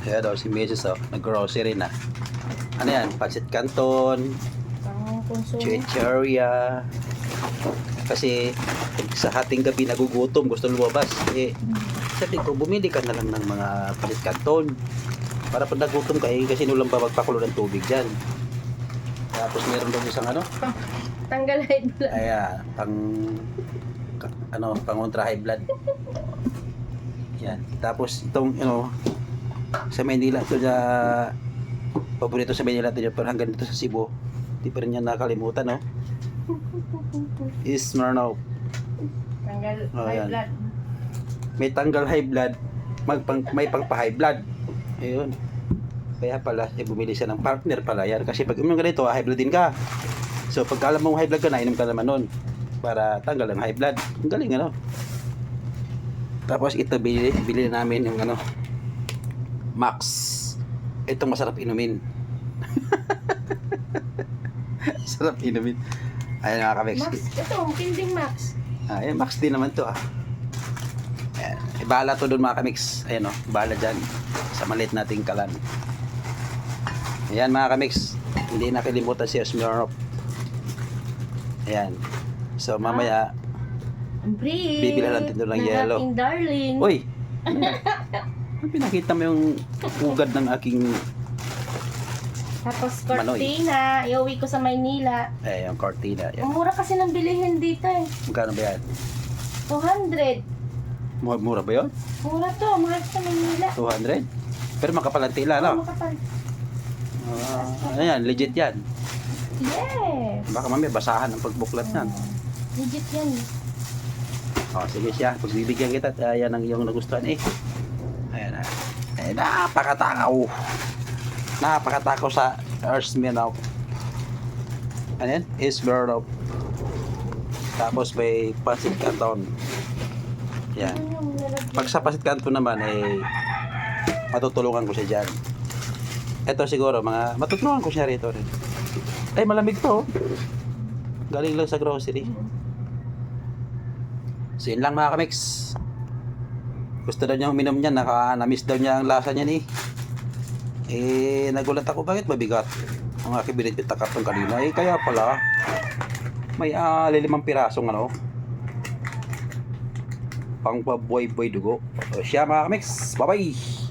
Kaya daw si Mrs. Oh, nag-grocery na. Ano yan? Pancit Canton, chicheria. Kasi sa hating gabi nagugutom, gusto lumabas. Eh, sabi ko, bumili ka na lang ng mga pancit Canton. Para pag nagutom ka, eh, kasi nulang ba magpakulo ng tubig dyan. Tapos meron daw isang ano, Tanggal high blood. Ayan, pang ano, pang ultra high blood. Yan. Tapos itong ano sa Manila to na paborito sa Manila to pero hanggang dito sa Cebu, di pa rin niya nakalimutan, no? Is Smirnoff. Tanggal Oh, high yan. blood. May tanggal high blood, magpang may pang high blood. Ayun. Kaya pala, eh, bumili siya ng partner pala yan. Kasi pag uminom ka nito, high blood din ka. So, pag alam mong high blood ka na, inom ka naman nun. Para tanggal ang high blood. Ang galing, ano? Tapos ito, bili, bili namin yung ano, Max. Itong masarap inumin. Sarap inumin. Ayan mga kamix. Max, ito, pinding Max. Ah, eh, max din naman to ah. Ayan. Eh, bahala to doon mga kamix. Ayan o, bahala dyan. Sa maliit nating kalan. Ayan mga kamix. Hindi nakilimutan si Smirnoff. Ayan. So mamaya, Breathe. Bibili natin doon ng darling. Uy! Pinakita mo yung ugad ng aking Tapos Manoy. cortina. Iuwi ko sa Maynila. eh, yung cortina. Ang Yan. mura kasi ng bilihin dito eh. Magkano ba yan? 200. Mura, mura ba yun? Mura to, mahal sa Maynila. 200? Pero makapal ang tila, Oh, no? makapal. Ah, ayan, legit yan. Yes. Baka mamaya basahan ang pagbuklat yan. Legit yan. O, sige siya. Pagbibigyan kita. at, ah, yan ang iyong nagustuhan eh. Eh, napakatakaw. Napakatakaw sa Earth Smirnoff. Ano yan? Is Smirnoff. Tapos may Pasit Canton. Yan. Pag sa Pasit Canton naman, eh, matutulungan ko siya dyan. Ito siguro, mga, matutulungan ko siya rito rin. Ay, malamig to. oh. Galing lang sa grocery. So yun lang mga kamix. Gusto daw niya uminom niya, naka, na-miss daw niya ang lasa niya ni. Eh, nagulat ako, bakit mabigat? Ang aking binitbit na karton kanina. Eh, kaya pala, may ah, lilimang pirasong ano, pang pabuhay-buhay dugo. O siya mga kamix, bye-bye!